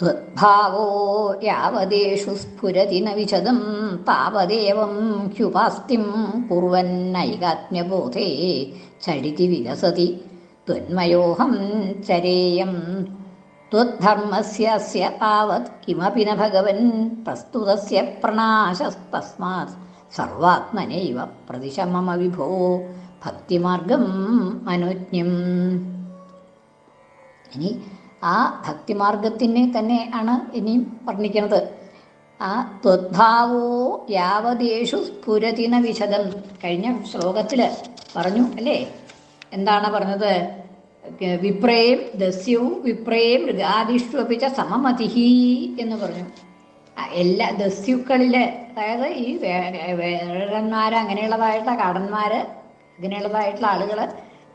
त्वद्भावो यावदेषु स्फुरति न विशदं तावदेवं ह्युपास्तिं कुर्वन्नैकात्म्यबोधे झटिति विलसति त्वन्मयोऽहं चरेयं त्वद्धर्मस्यास्य तावत् किमपि न भगवन् प्रस्तुतस्य प्रणाशस्तस्मात् सर्वात्मनैव प्रदिश मम विभो भक्तिमार्गम् अनुज्ञम् ഇനി ആ ഭക്തിമാർഗത്തിനെ തന്നെ ആണ് ഇനിയും വർണിക്കുന്നത്. ആ ത്വദ്ഭാവോ യാവതേഷു സ്ഫുരതിന വിശദം കഴിഞ്ഞ ശ്ലോകത്തിൽ പറഞ്ഞു അല്ലേ? എന്താണ് പറഞ്ഞത്? വിപ്രേം ദസ്യവും വിപ്രേം മൃഗാദിഷ്വപിച്ച സമമതിഹി എന്ന് പറഞ്ഞു. എല്ലാ ദസ്യുക്കളിലെ അതായത് ഈ വേഴന്മാർ അങ്ങനെയുള്ളതായിട്ടുള്ള കാടന്മാർ അങ്ങനെയുള്ളതായിട്ടുള്ള ആളുകൾ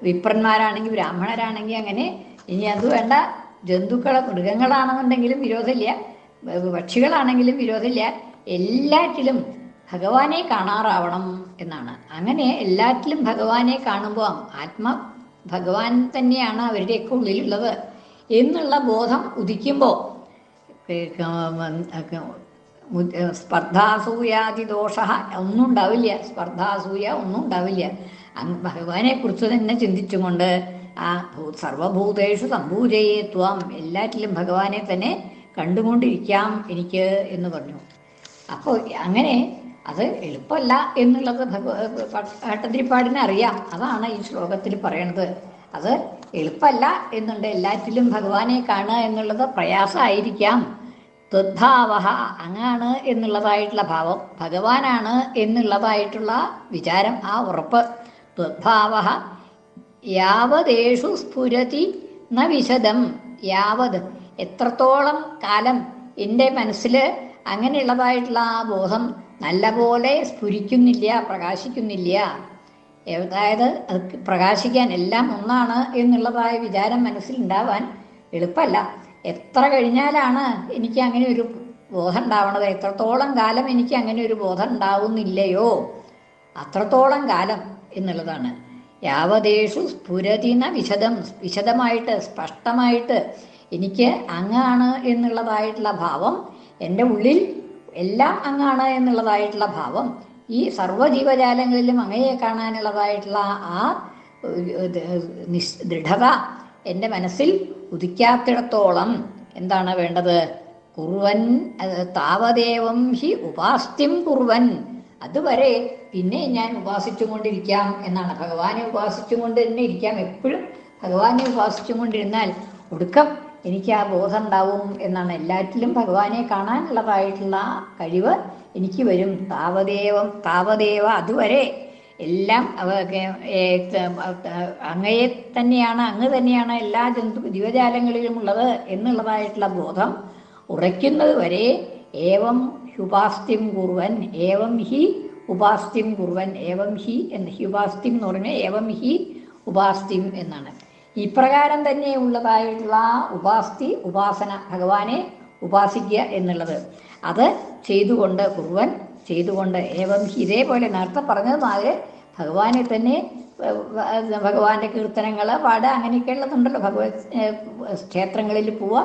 വിപ്രന്മാരാണെങ്കിൽ ബ്രാഹ്മണരാണെങ്കിൽ അങ്ങനെ ഇനി അത് വേണ്ട ജന്തുക്കൾ മൃഗങ്ങളാണെന്നുണ്ടെങ്കിലും വിരോധമില്ല. പക്ഷികളാണെങ്കിലും വിരോധമില്ല. എല്ലാറ്റിലും ഭഗവാനെ കാണാറാവണം എന്നാണ്. അങ്ങനെ എല്ലാറ്റിലും ഭഗവാനെ കാണുമ്പോൾ ആത്മ ഭഗവാൻ തന്നെയാണ് അവരുടെയൊക്കെ ഉള്ളിലുള്ളത് എന്നുള്ള ബോധം ഉദിക്കുമ്പോൾ സ്പർദ്ധാസൂയാതി ദോഷ ഒന്നും ഉണ്ടാവില്ല. സ്പർദ്ധാസൂയ ഒന്നും ഉണ്ടാവില്ല. ഭഗവാനെ കുറിച്ച് തന്നെ ചിന്തിച്ചുകൊണ്ട് ആ സർവഭൂതേഷു സംഭൂജയെ ത്വം. എല്ലാറ്റിലും ഭഗവാനെ തന്നെ കണ്ടുകൊണ്ടിരിക്കാം എനിക്ക് എന്ന് പറഞ്ഞു. അപ്പോൾ അങ്ങനെ അത് എളുപ്പമല്ല എന്നുള്ളത് ഭട്ടതിരിപ്പാടിനെ അറിയാം. അതാണ് ഈ ശ്ലോകത്തിൽ പറയണത്. അത് എളുപ്പമല്ല എന്നുണ്ട്. എല്ലാറ്റിലും ഭഗവാനെ കാണുക എന്നുള്ളത് പ്രയാസമായിരിക്കാം. ത്വദ്ഭാവ അങ്ങാണ് എന്നുള്ളതായിട്ടുള്ള ഭാവം. ഭഗവാനാണ് എന്നുള്ളതായിട്ടുള്ള വിചാരം ആ ഉറപ്പ്. ത്വദ്ഭാവ യാവതേഷു സ്ഫുരതി ന വിശദം. യാവത്. എത്രത്തോളം കാലം എന്റെ മനസ്സിൽ അങ്ങനെയുള്ളതായിട്ടുള്ള ആ ബോധം നല്ലപോലെ സ്ഫുരിക്കുന്നില്ല പ്രകാശിക്കുന്നില്ല. അതായത് അത് പ്രകാശിക്കാൻ എല്ലാം ഒന്നാണ് എന്നുള്ളതായ വിചാരം മനസ്സിലുണ്ടാവാൻ എളുപ്പമല്ല. എത്ര കഴിഞ്ഞാലാണ് എനിക്ക് അങ്ങനെ ഒരു ബോധം ഉണ്ടാവണത്? എത്രത്തോളം കാലം എനിക്ക് അങ്ങനെ ഒരു ബോധം ഉണ്ടാവുന്നില്ലയോ? അത്രത്തോളം കാലം എന്നുള്ളതാണ്. യാവതേഷു സ്ഫുരതിന വിശദം വിശദമായിട്ട് സ്പഷ്ടമായിട്ട് എനിക്ക് അങ്ങാണ് എന്നുള്ളതായിട്ടുള്ള ഭാവം എന്റെ ഉള്ളിൽ എല്ലാം അങ്ങാണ് എന്നുള്ളതായിട്ടുള്ള ഭാവം ഈ സർവജീവജാലങ്ങളിലും അങ്ങയെ കാണാനുള്ളതായിട്ടുള്ള ആ ദൃഢത എന്റെ മനസ്സിൽ ഉദിക്കാത്തിടത്തോളം എന്താണ് വേണ്ടത്? കുറുവൻ താവദേവം ഹി ഉപാസ്തിം കുറുവൻ. അതുവരെ പിന്നെ ഞാൻ ഉപാസിച്ചുകൊണ്ടിരിക്കാം എന്നാണ്. ഭഗവാനെ ഉപാസിച്ചുകൊണ്ട് തന്നെ ഇരിക്കാം. എപ്പോഴും ഭഗവാനെ ഉപാസിച്ചുകൊണ്ടിരുന്നാൽ ഒടുക്കം എനിക്ക് ആ ബോധം ഉണ്ടാവും എന്നാണ്. എല്ലാറ്റിലും ഭഗവാനെ കാണാനുള്ളതായിട്ടുള്ള കഴിവ് എനിക്ക് വരും. താവദേവം താവദേവ അതുവരെ എല്ലാം അങ്ങയെ തന്നെയാണ് അങ്ങ് തന്നെയാണ് എല്ലാ ജന്തു ജീവജാലങ്ങളിലും ഉള്ളത് എന്നുള്ളതായിട്ടുള്ള ബോധം ഉറയ്ക്കുന്നത് വരെ. ഏവം ഹ്യുപാസ്ത്യം കുറുവൻ ഏവം ഹി ഉപാസ്ത്യം കുറുവൻ ഏവം ഹി എന്ന് ഹ്യുപാസ്ത്യം എന്ന് പറഞ്ഞാൽ ഏവം ഹി ഉപാസ്ത്യം എന്നാണ്. ഇപ്രകാരം തന്നെ ഉള്ളതായിട്ടുള്ള ഉപാസ്തി ഉപാസന ഭഗവാനെ ഉപാസിക്കുക എന്നുള്ളത്. അത് ചെയ്തുകൊണ്ട് കുറുവൻ ചെയ്തുകൊണ്ട് ഏവം ഹി ഇതേപോലെ നേരത്തെ പറഞ്ഞത് മാതിരി ഭഗവാനെ തന്നെ ഭഗവാന്റെ കീർത്തനങ്ങൾ പാടുക അങ്ങനെയൊക്കെയുള്ളതുണ്ടല്ലോ ഭഗവത് ക്ഷേത്രങ്ങളിൽ പോവുക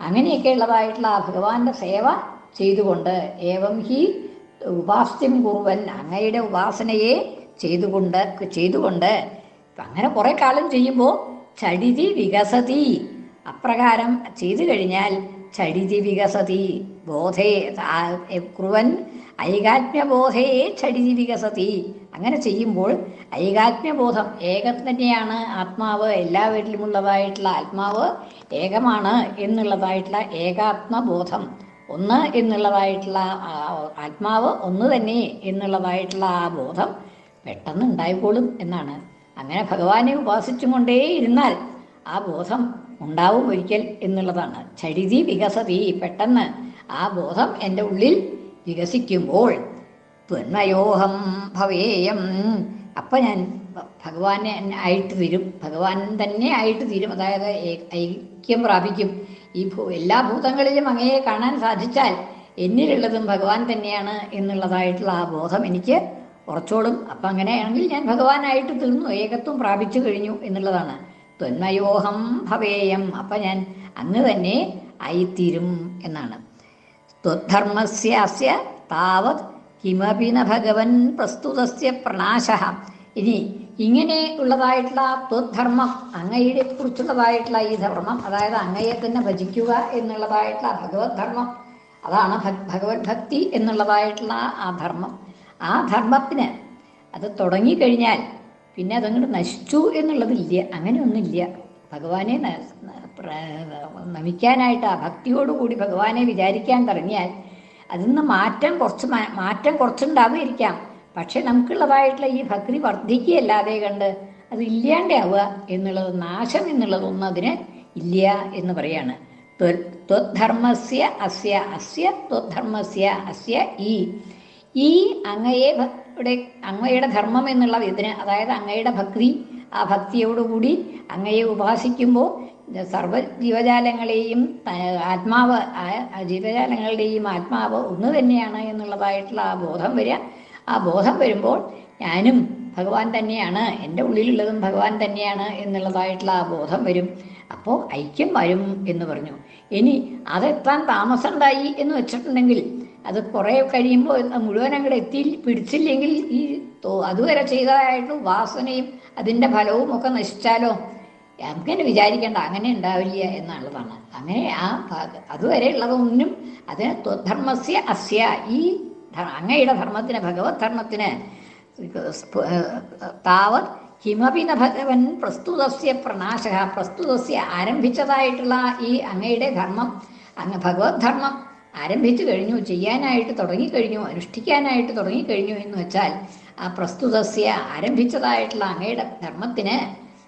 അങ്ങനെയൊക്കെ ഉള്ളതായിട്ടുള്ള ആ ഭഗവാന്റെ സേവ ചെയ്തുകൊണ്ട് ഏവം ഹി ഉപാസ്യം കുറുവൻ അങ്ങയുടെ ഉപാസനയെ ചെയ്തുകൊണ്ട് ചെയ്തുകൊണ്ട്. അങ്ങനെ കുറേ കാലം ചെയ്യുമ്പോൾ ചടിതി വികസതി. അപ്രകാരം ചെയ്തു കഴിഞ്ഞാൽ ചടിതി വികസതി. ബോധേ ആ- എ- കുറുവൻ ഐകാത്മ്യബോധയെ ചടിതി വികസതി. അങ്ങനെ ചെയ്യുമ്പോൾ ഐകാത്മ്യബോധം ഏകം തന്നെയാണ്. ആത്മാവ് എല്ലാവരിലുമുള്ളതായിട്ടുള്ള ആത്മാവ് ഏകമാണ് എന്നുള്ളതായിട്ടുള്ള ഏകാത്മബോധം. ഒന്ന് എന്നുള്ളതായിട്ടുള്ള ആത്മാവ് ഒന്ന് തന്നെ എന്നുള്ളതായിട്ടുള്ള ആ ബോധം പെട്ടെന്ന് ഉണ്ടായിക്കോളും എന്നാണ്. അങ്ങനെ ഭഗവാനെ ഉപാസിച്ചും കൊണ്ടേ ഇരുന്നാൽ ആ ബോധം ഉണ്ടാവും ഒരിക്കൽ എന്നുള്ളതാണ്. ചരിതി വികസതി പെട്ടെന്ന് ആ ബോധം എന്റെ ഉള്ളിൽ വികസിക്കുമ്പോൾ ത്വന്മയോഹം ഭവേയം. അപ്പം ഞാൻ ഭഗവാനെ ആയിട്ട് തീരും ഭഗവാൻ തന്നെ ആയിട്ട് തീരും. അതായത് ഐക്യം പ്രാപിക്കും. ഈ ഭൂ എല്ലാ ഭൂതങ്ങളിലും അങ്ങയെ കാണാൻ സാധിച്ചാൽ എന്നിലുള്ളതും ഭഗവാൻ തന്നെയാണ് എന്നുള്ളതായിട്ടുള്ള ആ ബോധം എനിക്ക് ഉറച്ചോളും. അപ്പം അങ്ങനെയാണെങ്കിൽ ഞാൻ ഭഗവാനായിട്ട് തീർന്നു. ഏകത്വം പ്രാപിച്ചു കഴിഞ്ഞു എന്നുള്ളതാണ്. ത്വന്മയോഹം ഭവേയം. അപ്പം ഞാൻ അങ്ങ് തന്നെ ആയിത്തീരും എന്നാണ്. ത്വധർമ്മസ്യാസ്യ താവത് കിമപിന ഭഗവൻ പ്രസ്തുതസ്യ പ്രണാശ ഇനി ഇങ്ങനെ ഉള്ളതായിട്ടുള്ള ത്വധർമ്മം അങ്ങയെ കുറിച്ചുള്ളതായിട്ടുള്ള ഈ ധർമ്മം അതായത് അങ്ങയെ തന്നെ ഭജിക്കുക എന്നുള്ളതായിട്ടുള്ള ഭഗവത് ധർമ്മം അതാണ് ഭഗവത് ഭക്തി എന്നുള്ളതായിട്ടുള്ള ആ ധർമ്മം. ആ ധർമ്മത്തിന് അത് തുടങ്ങിക്കഴിഞ്ഞാൽ പിന്നെ അതങ്ങോട്ട് നശിച്ചു എന്നുള്ളതില്ല അങ്ങനെയൊന്നുമില്ല. ഭഗവാനെ നമിക്കാനായിട്ട് ആ ഭക്തിയോടുകൂടി ഭഗവാനെ വിചാരിക്കാൻ തുടങ്ങിയാൽ അതിൽ നിന്ന് മാറ്റം കുറച്ച് മാറ്റം കുറച്ചുണ്ടാവുമായിരിക്കാം. പക്ഷെ നമുക്കുള്ളതായിട്ടുള്ള ഈ ഭക്തി വർദ്ധിക്കുകയല്ലാതെ കണ്ട് അത് ഇല്ലാണ്ടാവുക എന്നുള്ളത് നാശം എന്നുള്ളതൊന്നും അതിന് ഇല്ല എന്ന് പറയാണ്. ത്വധർമ്മസ്യ അസ്യ അസ്യ ത്വധർമ്മസ്യ അസ്യ ഈ. ഈ അങ്ങയെ അങ്ങയുടെ ധർമ്മം എന്നുള്ള ഇതിന് അതായത് അങ്ങയുടെ ഭക്തി ആ ഭക്തിയോടുകൂടി അങ്ങയെ ഉപാസിക്കുമ്പോൾ സർവ ജീവജാലങ്ങളെയും ആത്മാവ് ജീവജാലങ്ങളുടെയും ആത്മാവ് ഒന്ന് തന്നെയാണ് എന്നുള്ളതായിട്ടുള്ള ആ ബോധം വരിക. ആ ബോധം വരുമ്പോൾ ഞാനും ഭഗവാൻ തന്നെയാണ് എന്റെ ഉള്ളിലുള്ളതും ഭഗവാൻ തന്നെയാണ് എന്നുള്ളതായിട്ടുള്ള ആ ബോധം വരും. അപ്പോൾ ഐക്യം വരും എന്ന് പറഞ്ഞു. ഇനി അതെത്താൻ താമസം ഉണ്ടായി എന്ന് വെച്ചിട്ടുണ്ടെങ്കിൽ അത് കുറേ കഴിയുമ്പോൾ മുഴുവൻ അങ്ങോട്ട് എത്തി പിടിച്ചില്ലെങ്കിൽ ഈ അതുവരെ ചെയ്തതായിട്ട് വാസനയും അതിന്റെ ഫലവും ഒക്കെ നശിച്ചാലോ? അങ്ങനെ വിചാരിക്കേണ്ട അങ്ങനെ ഉണ്ടാവില്ല എന്നുള്ളതാണ്. അങ്ങനെ ആ അതുവരെ ഉള്ളതൊന്നും അതിന് ധർമ്മസ്യ അസ്യ ഈ അങ്ങയുടെ ധർമ്മത്തിന് ഭഗവത് ധർമ്മത്തിന് താവത് കിമപി ന ഭഗവൻ പ്രസ്തുതസ്യ പ്രണാശ പ്രസ്തുതസ്യ ആരംഭിച്ചതായിട്ടുള്ള ഈ അങ്ങയുടെ ധർമ്മം അങ്ങ് ഭഗവത് ധർമ്മം ആരംഭിച്ചു കഴിഞ്ഞു ചെയ്യാനായിട്ട് തുടങ്ങിക്കഴിഞ്ഞു അനുഷ്ഠിക്കാനായിട്ട് തുടങ്ങിക്കഴിഞ്ഞു എന്ന് വെച്ചാൽ ആ പ്രസ്തുതസ്യ ആരംഭിച്ചതായിട്ടുള്ള അങ്ങയുടെ ധർമ്മത്തിന്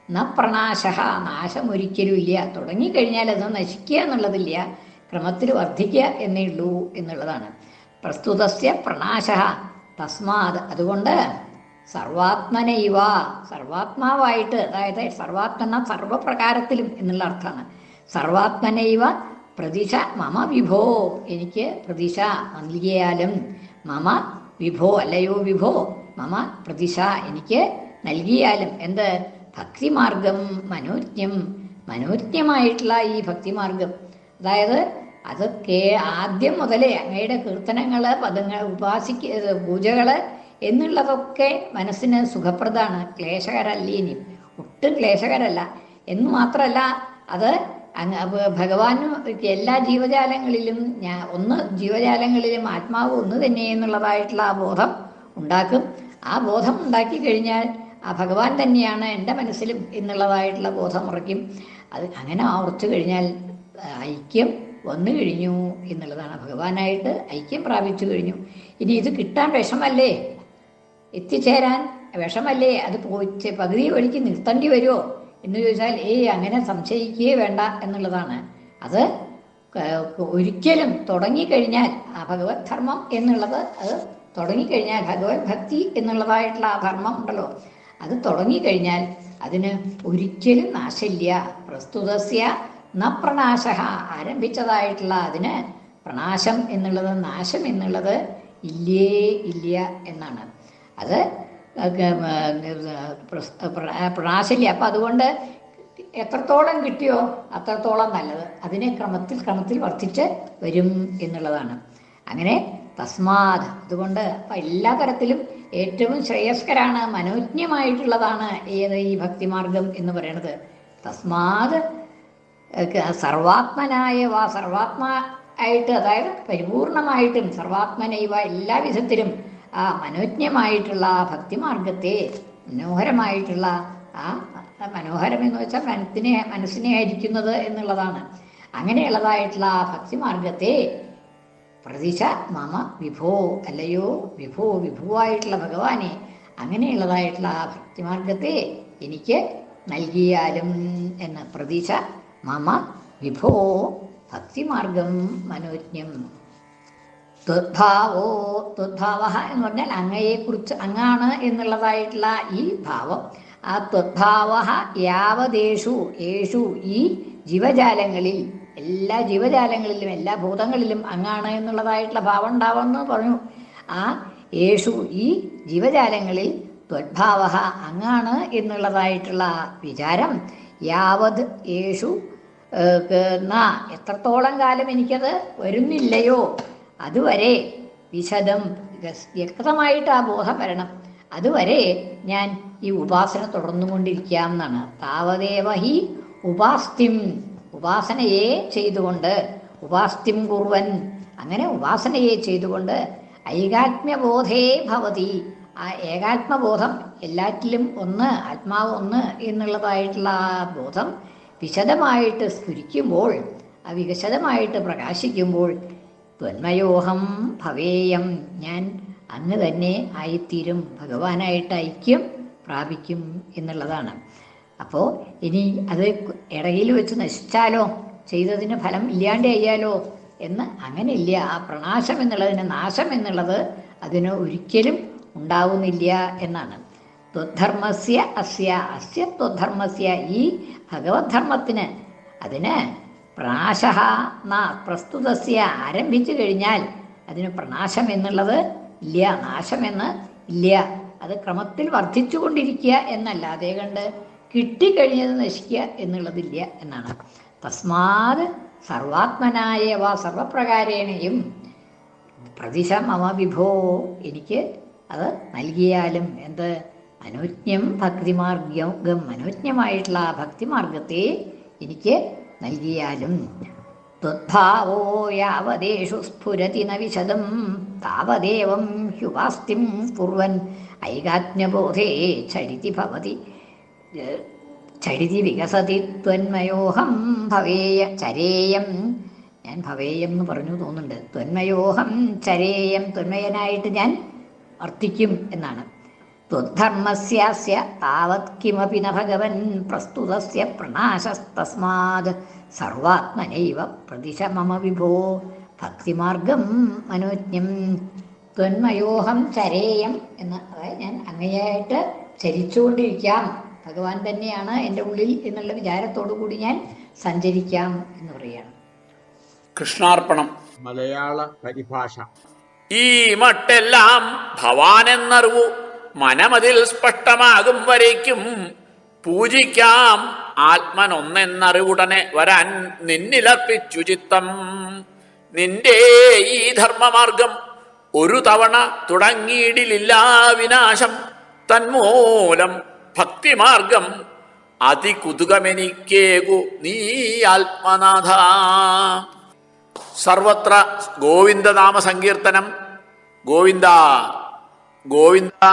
ന പ്രണാശ നാശം ഒരിക്കലും ഇല്ല. തുടങ്ങിക്കഴിഞ്ഞാൽ അത് നശിക്കുക എന്നുള്ളതില്ല. ക്രമത്തിൽ വർദ്ധിക്കുക എന്നേ ഉള്ളൂ എന്നുള്ളതാണ്. പ്രസ്തുതസ്യ പ്രണാശ. തസ്മാത്. അതുകൊണ്ട് സർവാത്മനൈവ സർവാത്മാവായിട്ട് അതായത് സർവാത്മന സർവപ്രകാരത്തിലും എന്നുള്ള അർത്ഥമാണ്. സർവാത്മനൈവ പ്രതിശ മമ വിഭോ. എനിക്ക് പ്രതിശ നൽകിയാലും മമ വിഭോ അല്ലയോ വിഭോ മമ പ്രതിശ എനിക്ക് നൽകിയാലും എന്ത്? ഭക്തിമാർഗം മനോജ്ഞം. മനോജ്ഞമായിട്ടുള്ള ഈ ഭക്തിമാർഗം. അതായത് അത് കേ ആദ്യം മുതലേ അങ്ങയുടെ കീർത്തനങ്ങൾ പദങ്ങൾ ഉപാസിക്ക പൂജകൾ എന്നുള്ളതൊക്കെ മനസ്സിന് സുഖപ്രദമാണ്. ക്ലേശകരല്ലേനി. ഒട്ടും ക്ലേശകരല്ല. എന്ന് മാത്രമല്ല അത് അങ്ങ് ഭഗവാന് എല്ലാ ജീവജാലങ്ങളിലും ഞാൻ ഒന്ന് ജീവജാലങ്ങളിലും ആത്മാവ് ഒന്ന് തന്നെ എന്നുള്ളതായിട്ടുള്ള ആ ബോധം ഉണ്ടാക്കും. ആ ബോധം ഉണ്ടാക്കി കഴിഞ്ഞാൽ ആ ഭഗവാൻ തന്നെയാണ് എന്റെ മനസ്സിലും എന്നുള്ളതായിട്ടുള്ള ബോധം ഉറയ്ക്കും. അത് അങ്ങനെ ഉറച്ചു കഴിഞ്ഞാൽ ഐക്യം വന്നു കഴിഞ്ഞു എന്നുള്ളതാണ്. ഭഗവാനായിട്ട് ഐക്യം പ്രാപിച്ചു കഴിഞ്ഞു. ഇനി ഇത് കിട്ടാൻ വിഷമല്ലേ? എത്തിച്ചേരാൻ വിഷമല്ലേ? അത് പോയിച്ച് പകുതി വഴിക്ക് നിർത്തേണ്ടി വരുമോ എന്ന് ചോദിച്ചാൽ ഏയ് അങ്ങനെ സംശയിക്കുകയേ വേണ്ട എന്നുള്ളതാണ്. അത് ഒരിക്കലും തുടങ്ങിക്കഴിഞ്ഞാൽ ആ ഭഗവത് ധർമ്മം എന്നുള്ളത് അത് തുടങ്ങിക്കഴിഞ്ഞാൽ ഭഗവത് ഭക്തി എന്നുള്ളതായിട്ടുള്ള ആ ധർമ്മം ഉണ്ടല്ലോ. അത് തുടങ്ങിക്കഴിഞ്ഞാൽ അതിന് ഒരിക്കലും നാശമില്ല പ്രസ്തുതസ്യ ന പ്രണാശ ആരംഭിച്ചതായിട്ടുള്ള അതിന് പ്രണാശം എന്നുള്ളത് നാശം എന്നുള്ളത് ഇല്ലേ ഇല്ല എന്നാണ്. അത് പ്രണാശില്ല അപ്പം അതുകൊണ്ട് എത്രത്തോളം കിട്ടിയോ അത്രത്തോളം നല്ലത്. അതിനെ ക്രമത്തിൽ ക്രമത്തിൽ വർദ്ധിച്ച് വരും എന്നുള്ളതാണ്. അങ്ങനെ തസ്മാത് അതുകൊണ്ട് അപ്പം എല്ലാ തരത്തിലും ഏറ്റവും ശ്രേയസ്കരാണ് മനോജ്ഞമായിട്ടുള്ളതാണ് ഏത് ഈ ഭക്തിമാർഗം എന്ന് പറയുന്നത് തസ്മാത് സർവാത്മനായ വാ സർവാത്മ ആയിട്ട് അതായത് പരിപൂർണമായിട്ടും സർവാത്മനൈവ എല്ലാ വിധത്തിലും ആ മനോജ്ഞമായിട്ടുള്ള ആ ഭക്തിമാർഗത്തെ മനോഹരമായിട്ടുള്ള ആ മനോഹരം എന്ന് വെച്ചാൽ മനസ്സിനെ മനസ്സിനെ ഹരിക്കുന്നത് എന്നുള്ളതാണ്. അങ്ങനെയുള്ളതായിട്ടുള്ള ആ ഭക്തിമാർഗത്തെ പ്രതിശ മമ വിഭോ അല്ലയോ വിഭോ വിഭുവായിട്ടുള്ള ഭഗവാനെ അങ്ങനെയുള്ളതായിട്ടുള്ള ആ ഭക്തിമാർഗത്തെ എനിക്ക് നൽകിയാലും എന്ന് പ്രതീക്ഷ മമ വിഭോ ഭക്തിമാർഗം മനോജ്ഞം. ത്വദ്ഭാവോ ത്വദ്ഭാവ എന്ന് പറഞ്ഞാൽ അങ്ങയെക്കുറിച്ച് അങ്ങാണ് എന്നുള്ളതായിട്ടുള്ള ഈ ഭാവം. ആ ത്വദ്ഭാവ യാവതേഷു യേഷു ഈ ജീവജാലങ്ങളിൽ എല്ലാ ജീവജാലങ്ങളിലും എല്ലാ ഭൂതങ്ങളിലും അങ്ങാണ് എന്നുള്ളതായിട്ടുള്ള ഭാവം ഉണ്ടാവുമെന്ന് പറഞ്ഞു. ആ യേഷു ഈ ജീവജാലങ്ങളിൽ ത്വദ്ഭാവ അങ്ങാണ് എന്നുള്ളതായിട്ടുള്ള വിചാരം. യാവത് യേഷു ക- എത്രത്തോളം കാലം എനിക്കത് വരുന്നില്ലയോ? അതുവരെ വിശദം വ്യക്തമായിട്ട് ആ ബോധം വരണം. അതുവരെ ഞാൻ ഈ ഉപാസന തുടർന്നുകൊണ്ടിരിക്കാം എന്നാണ് താവദേവ ഹി ഉപാസ്തിം ഉപാസനയെ ചെയ്തുകൊണ്ട് ഉപാസ്തിം കുറുവൻ. അങ്ങനെ ഉപാസനയെ ചെയ്തുകൊണ്ട് ഐകാത്മ്യബോധേ ഭവതി. ആ ഏകാത്മബോധം എല്ലാറ്റിലും ഒന്ന് ആത്മാവ് ഒന്ന് എന്നുള്ളതായിട്ടുള്ള ആ ബോധം വിശദമായിട്ട് സ്ഫുരിക്കുമ്പോൾ ആ വികശദമായിട്ട് പ്രകാശിക്കുമ്പോൾ ത്വന്മയോഹം ഭവേയം. ഞാൻ അങ്ങ് തന്നെ ആയിത്തീരും ഭഗവാനായിട്ട് ഐക്യം പ്രാപിക്കും എന്നുള്ളതാണ്. അപ്പോൾ ഇനി അത് ഇടയിൽ വെച്ച് നശിച്ചാലോ? ചെയ്തതിന് ഫലം ഇല്ലാണ്ട് ചെയ്യാലോ എന്ന് അങ്ങനെയില്ല. ആ പ്രണാശം എന്നുള്ളതിന് നാശം എന്നുള്ളത് അതിന് ഒരിക്കലും ഉണ്ടാവുന്നില്ല എന്നാണ്. ത്വധർമ്മസ്യ അസ്യ അസ്യ ത്വധർമ്മസ്യ ഈ ഭഗവദ്ധർമ്മത്തിന് അതിന് പ്രണാശ ന പ്രസ്തുതസ്യ ആരംഭിച്ചു കഴിഞ്ഞാൽ അതിന് പ്രണാശം എന്നുള്ളത് ഇല്ല നാശമെന്ന് ഇല്ല. അത് ക്രമത്തിൽ വർദ്ധിച്ചു കൊണ്ടിരിക്കുക എന്നല്ലാതെ കണ്ട് കിട്ടിക്കഴിഞ്ഞത് നശിക്കുക എന്നുള്ളതില്ല എന്നാണ്. തസ്മാത് സർവാത്മനായവ സർവപ്രകാരേണയും പ്രതിശ മമ വിഭോ എനിക്ക് അത് നൽകിയാലും എന്ത്? മനോജ്ഞം ഭക്തിമാർഗം അനുജ്ഞമായിട്ടുള്ള ആ ഭക്തിമാർഗത്തെ എനിക്ക് നൽകിയാലും ത്വദ്ഭാവോ യാവതേഷു സ്ഫുരതി ന വിശദം. താവദേവം ഹ്യുവാസ്തിം കുർവൻ ഐകാജ്ഞബോധേ ചരിതി ഭവതി. ചരിതി വികസതി ത്വന്മയോഹം ഭവേയ ചരേയം. ഞാൻ ഭവേയം എന്ന് പറഞ്ഞു തോന്നുന്നുണ്ട്. ത്വന്മയോഹം ചരേയം ത്വന്മയനായിട്ട് ഞാൻ വർത്തിക്കും എന്നാണ്. ത്വദ്ധർമ്മസ്യാസ്യ താവത് കിമപി ന ഭഗവൻ പ്രസ്തുതസ്യ പ്രണാശസ്തസ്മാത് സർവാത്മനൈവ പ്രതിശ മമ വിഭോ ഭക്തിമാർഗം മനോജ്ഞം ത്വന്മയോഹം ചരേയം എന്ന് അതായത് ഞാൻ അങ്ങയായിട്ട് ചരിച്ചുകൊണ്ടിരിക്കാം. ഭഗവാൻ തന്നെയാണ് എന്റെ ഉള്ളിൽ എന്നുള്ള വിചാരത്തോടു കൂടി ഞാൻ സഞ്ചരിക്കാം എന്ന് പറയുകയാണ്. കൃഷ്ണാർപ്പണം. മലയാള പരിഭാഷ. ഈ മട്ടെല്ലാം ഭവാനെന്നറിവു. മനമതിൽ സ്പഷ്ടമാകും വരയ്ക്കും. പൂജിക്കാം ആത്മനൊന്നെന്നറിവുടനെ വരാൻ നിന്നിലർപ്പിച്ചു ചിത്തം. നിന്റെ ഈ ധർമ്മമാർഗം ഒരു തവണ തുടങ്ങിയിടില്ല വിനാശം. തന്മൂലം ഭക്തിമാർഗം അതികുതുകമെനിക്കേകു നീ ആത്മനാഥ. സർവത്ര ഗോവിന്ദനാമ സങ്കീർത്തനം ഗോവിന്ദ ഗോവിന്ദ